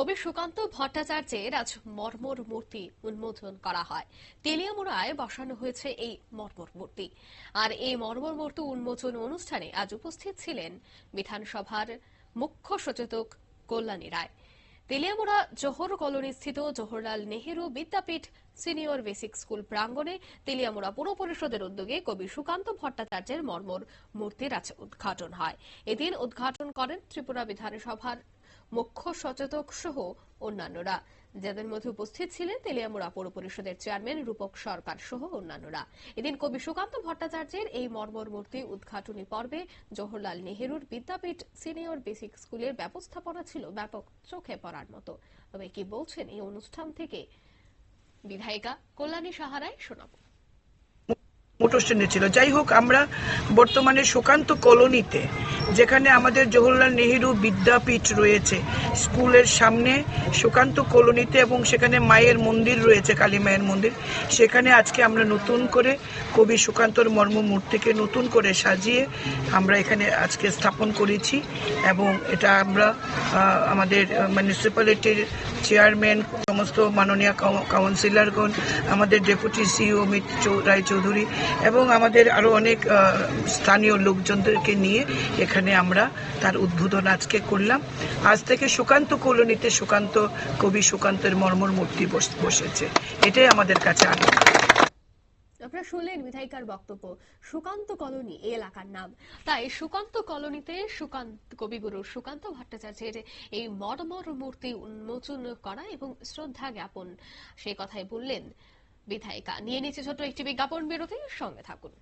কবি সুকান্ত ভট্টাচার্যের আজ মর্মর মূর্তি উন্মোচন করা হয়। তেলিয়ামুড়ায় বসানো হয়েছে এই মর্মর মূর্তি। আর এই মর্মর মূর্তি উন্মোচন অনুষ্ঠানে আজ উপস্থিত ছিলেন বিধানসভার মুখ্য সচেতক Kalyani Roy. Teliamura Johar কলোনিস্থিত Jawaharlal Nehru Vidyapith senior basic school প্রাঙ্গণে তেলিয়ামুড়া পুর পরিষদের উদ্যোগে কবি সুকান্ত ভট্টাচার্যের মর্মর মূর্তির আজ উদ্ঘাটন হয়। এদিন উদ্ঘাটন করেন ত্রিপুরা বিধানসভার মুখ্য সচেতক সহ অন্যান্যরা। যাদের মধ্যে উপস্থিত ছিলেন তেলিয়ামুড়া পৌর পরিষদের চেয়ারম্যান রূপক সরকার সহ অন্যান্যরা। এদিন কবি সুকান্ত ভট্টাচার্যের এই মর্মর মূর্তি উদ্ঘাটনী পর্বে জওহরলাল নেহেরুর বিদ্যাপীঠ সিনিয়র বেসিক স্কুলের ব্যবস্থাপনা ছিল ব্যাপক চোখে পড়ার মতো। তবে কি বলছেন এই অনুষ্ঠান থেকে? বিধায়িকা কল্যাণী সাহারায় শোনাব। স্ট্যান্ডে ছিল। যাই হোক, আমরা বর্তমানে সুকান্ত কলোনিতে যেখানে আমাদের জওহরলাল নেহেরু বিদ্যাপীঠ রয়েছে। স্কুলের সামনে সুকান্ত কলোনিতে এবং সেখানে মায়ের মন্দির রয়েছে, কালী মায়ের মন্দির। সেখানে আজকে আমরা নতুন করে কবি সুকান্তর মর্ম মূর্তিকে নতুন করে সাজিয়ে আমরা এখানে আজকে স্থাপন করেছি এবং এটা আমরা আমাদের মিউনিসিপ্যালিটির চেয়ারম্যান, সমস্ত মাননীয় কাউ- কাউন্সিলরগণ, আমাদের ডেপুটি সিইও অমিত রায়চৌধুরী এবং আমাদের আরও অনেক স্থানীয় লোকজনদেরকে নিয়ে এখানে আমরা তার উদ্বোধন আজকে করলাম। আজ থেকে সুকান্ত কলোনিতে সুকান্ত কবি সুকান্তের মর্মর মূর্তি বস- বসেছে। এটাই আমাদের কাছে আনন্দ। আপনারা শুনলেন বিধায়িকার বক্তব্য। সুকান্ত কলোনি, এই এলাকার নাম। তাই সুকান্ত কলোনিতে সুকান্ত কবিগুরু সুকান্ত ভট্টাচার্যের এই মর্মর মূর্তি উন্মোচন করা এবং শ্রদ্ধা জ্ঞাপন। সে কথাই বললেন বিধায়িকা। নিয়ে নিচ্ছে ছোট্ট একটি বিজ্ঞাপন বিরতির সঙ্গে থাকুন।